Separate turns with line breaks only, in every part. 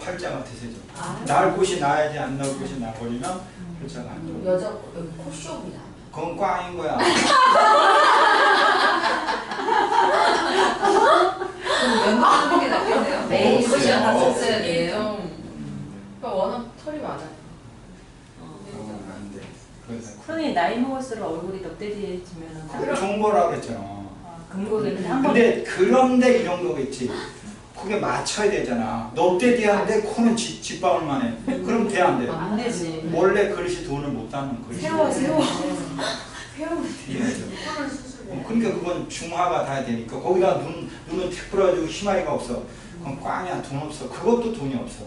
팔자가 드세죠.
아.
날 곳이 나야지 안 나올 곳이 나버리면 팔자가 안 좋아.
여자 여기 코쇼이나.
그건 꽝인 거야.
연습하는 게 낫겠네요. 매일
없어요.
이것이 다
없어요.
썼어야 돼요. 그러니까 워낙 털이 많아요.
그건 안 돼. 그래서
손이 나이 먹을수록 얼굴이 넉대지해지면은
그게 좋은 거라 그랬잖아.
아, 한번
근데 그런데 이런 거겠지. 그게 맞춰야 되잖아. 넉대디하는데 코는 지- 짓밟을만 해. 그럼 돼 안 돼?
안 되지.
원래 그릇이 돈을 못 따는 그릇이
세워 세워. 세워.
돼야죠.
코를 수술해.
어, 그러니까 그건 중화가 다 되니까 거기다 눈 눈은 태풀어가지고 희마이가 없어. 그건 꽝이야 돈 없어. 그것도 돈이 없어.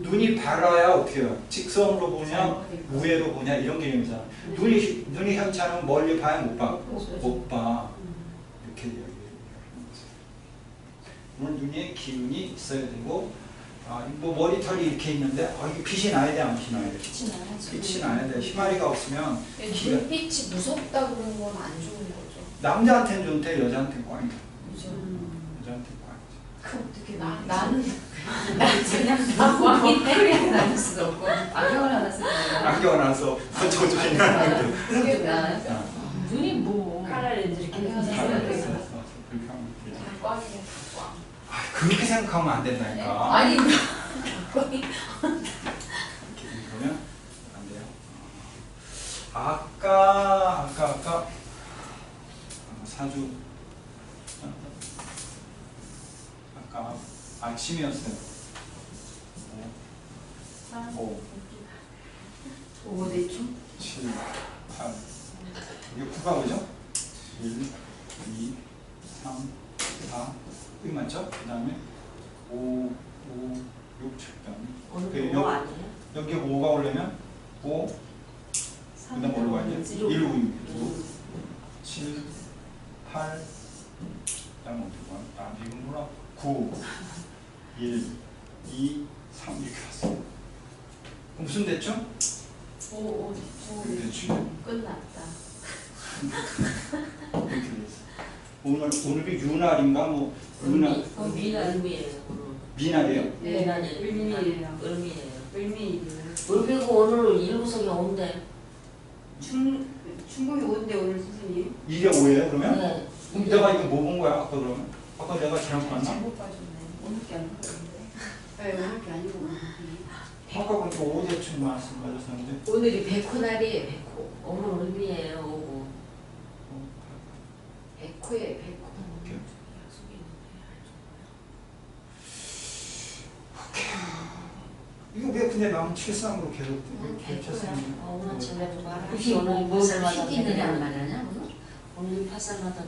눈이 밝아야 어떻게 해요? 직선으로 보냐 우회로 보냐 이런 개념이잖아. 눈이 눈이 현찮으면 멀리 봐야 못 봐. 못 봐. 이렇게 이야기해요. 눈에 기운이 있어야 되고 아, 뭐 머리털이 이렇게 있는데 아, 이게 빛이 나야 돼 안 빛이 나야 돼?
빛이 나야지.
빛이 나야 돼. 희마리가 없으면 기가
눈빛이 무섭다 그런 건 안 좋은 거죠.
남자한테는 좋대 여자한테는 꽝이야.
그죠?
여자한테 꽝이지.
그 어떻게 나 나는 나 그냥 나 왕이 때리게 다닐 수도 없고 안경을 하나 쓰고
안경을 안 써. 나는
그게 나는
거.
눈이 뭐
카라 렌즈 이렇게
음.
해서
다.
돼.
그렇게 하면 되지.
꽝이네 꽝.
아, 그렇게 생각하면 안 된다니까.
아니 꽝이
이렇게 그러면 안 돼요. 아까 아까 아까 아, 사주 아까 아침이었어요. 오, 5,
오 대충
7, 8 이게 9가 뭐죠? 1, 2, 3, 4 여기 맞죠? 그 다음에 5, 5, 6, 7, 그
오늘 그뭐
여-
아니에요?
여기 5가 오려면 5, 그 다음 뭘로 가야 돼? 1, 5, 6, 7, 8, 그 다음 어디고 아, 이건 뭐라? 9, 1, 2, 3 이렇게 왔어 그럼 무슨 됐죠?
오오
대충
끝났다.
이렇게 됐어 오늘, 오늘이 유날인가 뭐 유날
어, 미남이에요.
미날이에요?
네,
미남이에요.
을미예요.
을미예요.
을미
울비고 오늘 일구석이 온대.
중 중국이 온대 오늘 선생님.
이게 5예요 그러면?
네.
그럼 내가 이거 뭐 본 거야 아까 그러면? 아까 내가 잘못 봤나?
잘못 봐줬네. 오늘 게 아니고 오는데. 네 오늘 게 아니고 오늘.
아까 보니까 5대충 말씀 맞았었는데
오늘이 백호 날이에요, 백호. 오늘 울비예요, 오고.
백호에 백호.
오케이. 이거 왜 근데 나는 73으로 계속
응,
겹쳤어요?
백호야. 어, 오늘 오늘
뭐. 안 말하냐 오늘?
오늘 파살마다.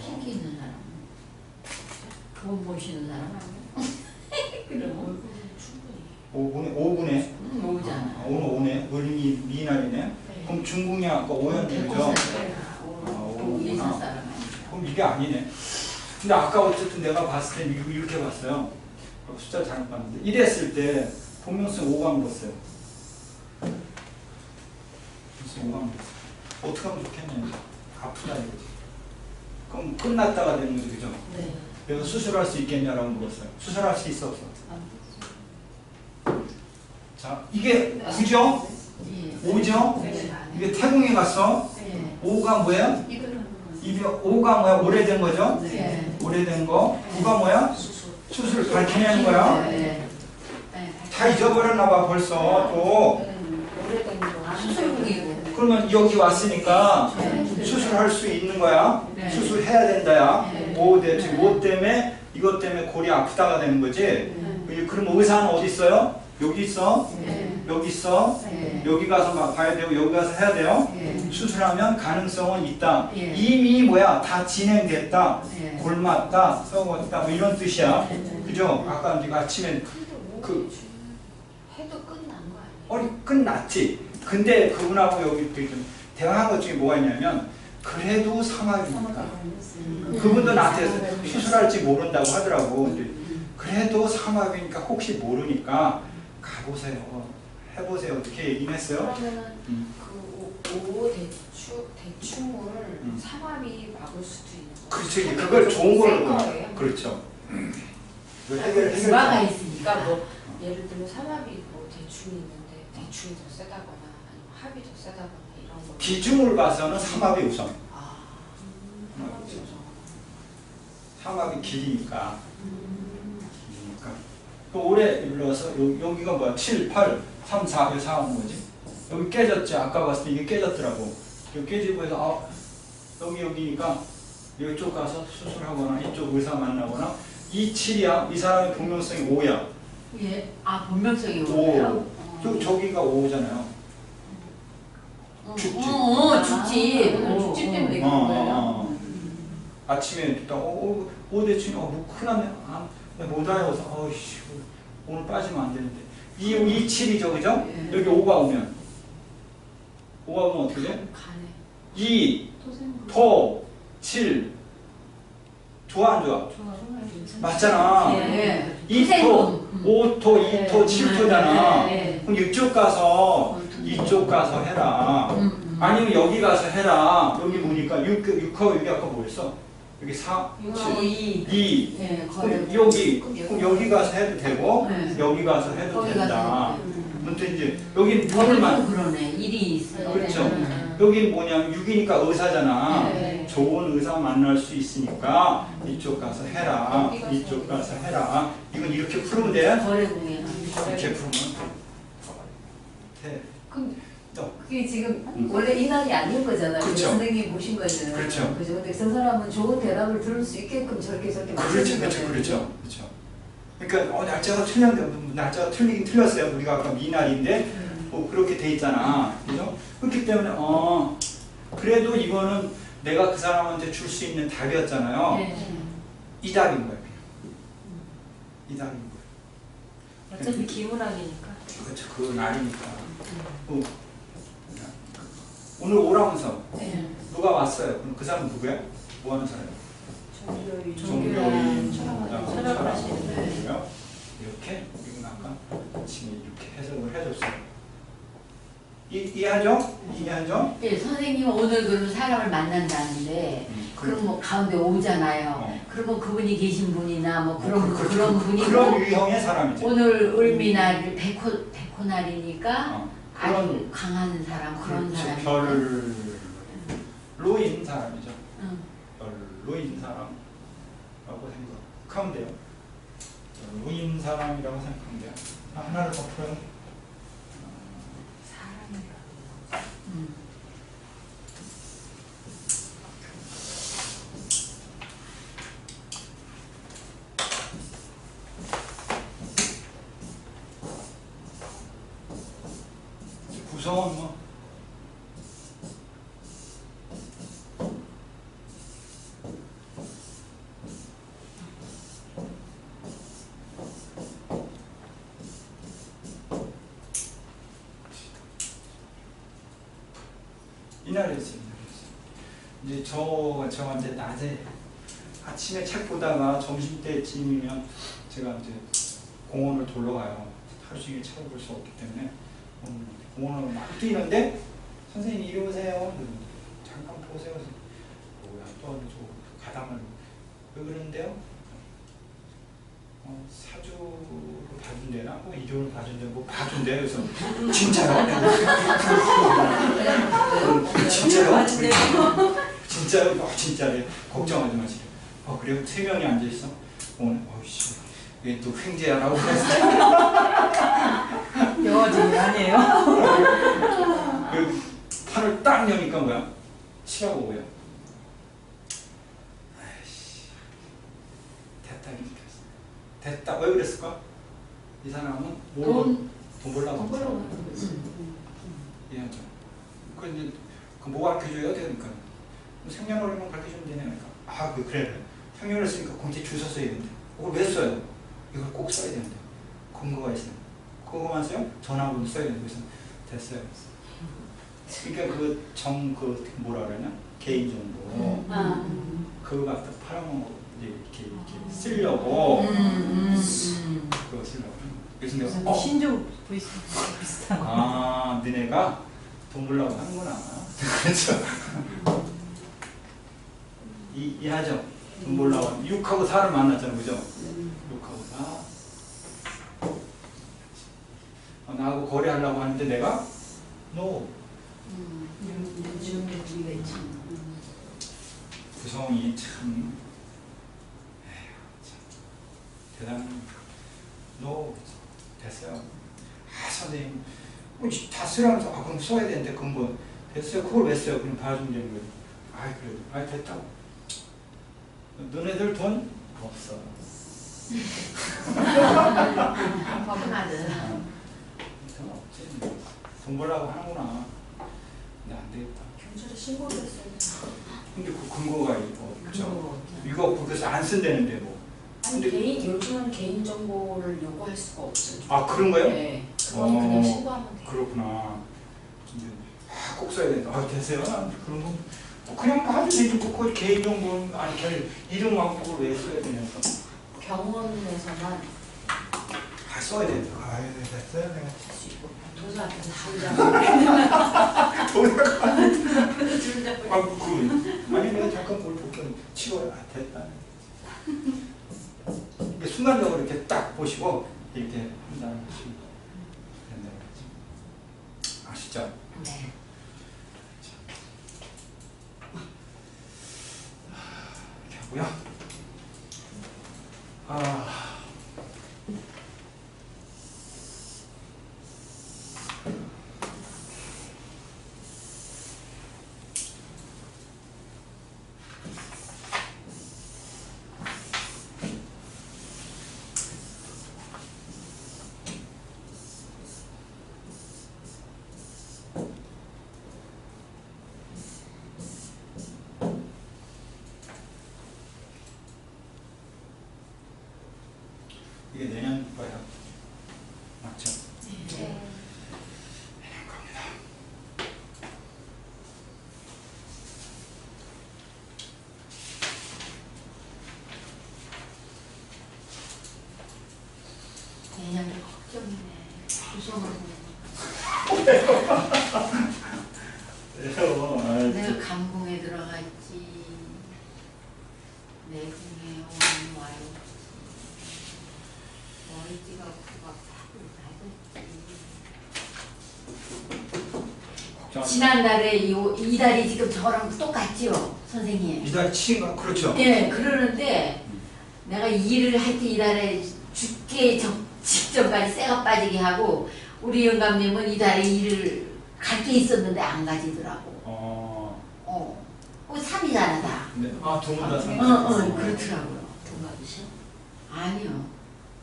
신기 있는 사람. 그건 모시는 사람? 그럼
5분에 5분에
응, 오잖아.
아, 오늘 5네 을미 미날이네. 그럼 중국이 아까 5였는데 그죠? 아,
오 예산
오구나. 그럼 이게 아니네. 근데 아까 어쨌든 내가 봤을 때 이렇게 봤어요. 숫자 잘못 봤는데 이랬을 때 본명성 5가 물었어요. 무슨 5가 물었어. 어떻게 하면 좋겠냐. 아프다 이거지. 그럼 끝났다가 되는 거지 그죠?
네.
그래서 수술할 수 있겠냐라고 물었어요. 수술할 수 있어 없어? 자 이게 9죠?
예.
5죠?
네.
이게 태궁에 갔어.
네.
5가 뭐야? 이게 5가 뭐야? 오래된 거죠?
네.
오래된 거. 9가 뭐야?
수술.
수술 밝혀내는 거야.
네. 네.
다 잊어버렸나 봐 벌써 또.
오래된 거.
수술국이고.
그러면 여기 왔으니까
네.
수술할 수 있는 거야.
네.
수술해야 된다야.
네.
5 대지 5 때문에 이것 때문에 골이 아프다가 되는 거지.
네.
그럼 의사는 어디 있어요? 여기 있어.
네.
여기 있어.
네.
여기 가서 막 봐야 되고 여기 가서 해야 돼요.
네.
수술하면 가능성은 있다.
예.
이미 뭐야 다 진행됐다.
네.
골맞다, 썩었다, 뭐 이런 뜻이야. 그죠? 아까 이제 아침에 그-
그 해도 끝난 거 아니에요?
어리 끝났지. 근데 그분하고 여기 좀 대화한 것 중에 뭐가 있냐면 그래도 사막이니까. 그분도 나한테 수술할지 모른다고 하더라고. 근데 그래도 사막이니까 혹시 모르니까 가보세요. 해보세요. 어떻게 얘기는 했어요?
그러면은
음.
그오 대충 대충을
음.
삼합이 막을 수도 있는 거.
그렇지. 그걸 좋은 걸로.
거예요?
그렇죠. 이거 해결
주가가
해결.
있으니까.
그러니까 뭐 예를 들면 삼합이 뭐 대충이 있는데 대충이 더 세다거나 아니면 합이 더 세다거나 이런 거.
비중을 봐서는 삼합이 우선.
아.
삼합이 길이니까. 길이니까. 그 오래 눌러서 여- 여기가 뭐야? 7, 8, 3, 4, 왜4온 거지? 여기 깨졌지. 아까 봤을 때 이게 깨졌더라고. 여기 깨지고 해서 아, 여기 여기니까 이쪽 가서 수술하거나 이쪽 의사 만나거나 이 7이야. 이 사람의 분명성이 5야.
예. 아, 본명성이
오.
뭐예요?
저, 저기가 5잖아요. 죽지.
어, 어, 죽지.
어,
어,
죽지 때문에
어,
그런
어,
거예요.
어. 아침에 딱 어, 어, 오 대충 어, 뭐 큰일 났네. 아, 못 알아서 어이씨 오늘 빠지면 안 되는데. 이, 이 7이죠, 그죠?
예.
여기 5가 오면 5가 오면 어떻게 돼?
가네.
2,
토생
토, 7 좋아 안 좋아?
좋아
맞잖아.
예.
2토, 5토, 2토, 7토잖아.
예.
그럼 이쪽 가서 이쪽 가서 해라.
음, 음.
아니면 여기 가서 해라. 여기 보니까 6, 6하고 여기 아까 뭐였어? 여기 4, 7,
2.
2.
예,
그럼. 여기, 그럼 여기 가서 해도 되고,
네.
여기 가서 해도
거기
된다.
가서. 음.
아무튼 이제 여기
거기도
6을만,
그러네. 일이 있어요.
그렇죠.
음.
여기 뭐냐면 6이니까 의사잖아.
네.
좋은 의사 만날 수 있으니까 이쪽 가서 해라. 이쪽 가서 해라. 이건 이렇게 풀면 돼.
거래 공연.
이렇게 풀면 돼.
그게 지금
음.
원래 이 날이 아닌 거잖아요. 그. 선생님이 보신 거는.
그렇죠.
그죠. 근데 그 사람은 좋은 대답을 들을 수 있게끔 저렇게 저렇게
그렇죠, 그렇죠. 그렇죠, 그렇죠. 그러니까 어, 날짜가 틀렸는데 날짜가 틀리긴 틀렸어요. 우리가 아까 미날인데
음.
뭐 그렇게 돼 있잖아, 그죠? 그렇기 때문에 어 그래도 이거는 내가 그 사람한테 줄 수 있는 답이었잖아요.
네.
이 답인 거예요. 이 답인 거예요.
어차피 기문학이니까
그렇죠, 그 날이니까. 어. 오늘 오라면서
네.
누가 왔어요? 그럼 그 사람 누구야? 뭐 하는 사람이야?
종교인
종교인,
철학을 하시는
분이고요. 이렇게 이건 아까 지금 이렇게 해석을 해줬어요. 이, 이해하죠? 이해하죠?
예, 선생님은 오늘 그럼 사람을 만난다는데
음,
그럼 뭐 가운데 오잖아요.
어.
그러면 그분이 계신 분이나 뭐 그런
그- 그-
그런 분이
그런 유형의 사람이지.
오늘 을미날 백호 백호날이니까
어, 그런
강한 사람 그런
그렇죠.
사람.
별로 있는 사람이죠.
응.
별로 있는 사람라고 생각하면 돼요. 별로 있는 사람이라고 생각하면 돼요. 자, 하나를 더 풀어요.
음.
구성은 뭐 이날이었어요. 이제 저 이제 낮에 아침에 책 보다가 점심 때쯤이면 제가 이제 공원을 돌러 가요. 하루 종일 책을 볼 수 없기 때문에 음, 공원을 막 뛰는데 선생님 이리 오세요. 잠깐 보세요. 뭐야 또저 가담을 왜 그러는데요? 어, 사주로 봐준대나 뭐 이조를 봐준대 뭐 봐준대 그래서 진짜요? 어, 진짜요? 진짜요? 어, 진짜래 걱정하지 마시고 어 그래요? 세 명이 앉아 있어 오늘 어이씨 얘또 횡재하라고 그랬어
영어적이 아니에요?
그 판을 딱 여니까 뭐야? 7하고 5야. 아이씨. 됐다 이렇게 했어. 됐다. 왜 그랬을까? 이 사람은 뭘
돈
돈 벌라고 했어.
하는 거지.
이해하죠? 그 이제 그뭐 가르쳐줘야 되니까. 생년월일만 가르쳐주면 되냐 그러니까. 아 그, 그래. 생년을 쓰니까 공지 줄 서서 써야 된대. 그걸 왜 써요? 이걸 꼭 써야 된대. 근거가 있어요. 그거만 써요? 전화번호 써야 된대. 그래서 됐어요. 그러니까 그 정 그 뭐라 그러냐 개인 정보
아.
그거 갖다 팔아먹고 이렇게 이렇게 쓰려고.
음, 음, 음.
그거 쓰려고. 그래서 내가
무슨
어,
신종 보이스 비슷한 거?
아 너네가 돈 벌려고 하는구나. 그렇죠. 이, 이해하죠. 돈 벌라고. 6하고 4를 만났잖아 그죠? 6하고 4 어, 나하고 거래하려고 하는데 내가 no 구성이 참 대단한 no 됐어요. 아 선생님 뭐, 이- 다 쓰라면서 아 그럼 써야 되는데 그건 뭐 됐어요. 그걸 왜 써요? 그럼 봐주면 되는 거예요. 아이 그래 아이 됐다고. 너네들 돈 없어.
화분하든
돈 없지. 돈 벌라고 하는구나. 근데 안 되겠다.
경찰에 신고를 했어요.
근데 그 근거가 있고 그죠
그거
이거 그래서 안 쓴다는데 뭐.
아니 개인 요즘은 개인 정보를 요구할 수가 없어요.
아 그런 거요?
네. 그건
어.
그냥 신고하면 돼요.
그렇구나. 근데 아, 꼭 써야 된다. 아 되세요? 아, 그런 거 뭐 그냥 봐도 되지. 그 개인 정보 아니 걔 이름하고 그걸 왜 써야 되냐고.
병원에서만
아 써야 된다. 아. 내가.
할수 있고 도서 앞에서 당장
아 그. 아니 내가 잠깐 뭘 볼게 치워요. 아 됐다. 순간적으로 이렇게 딱 보시고 이렇게 한다는 된다는 거지. 아시죠?
네.
이렇게 하고요. 아. 이게 내년 거예요. 맞죠?
네.
내년 겁니다.
내년도 걱정이네. 구성하고.
아,
내가 감봉에 들어가 있지. 내 궁에 오는 와요. 머리띠가 그거
걱정.
지난달에 이, 이 달이 지금 저랑 똑같지요, 선생님?
이달 치인가 그렇죠.
예, 그러는데 내가 일을 할 때 이달에 죽게 적- 직전까지 쇠가 빠지게 하고 우리 영감님은 이달에 일을 갈 게 있었는데 안 가지더라고.
어.
어, 그 3이잖아 다.
근데 아두분다
어, 어, 그렇더라고요.
돈 받으셔?
아니요.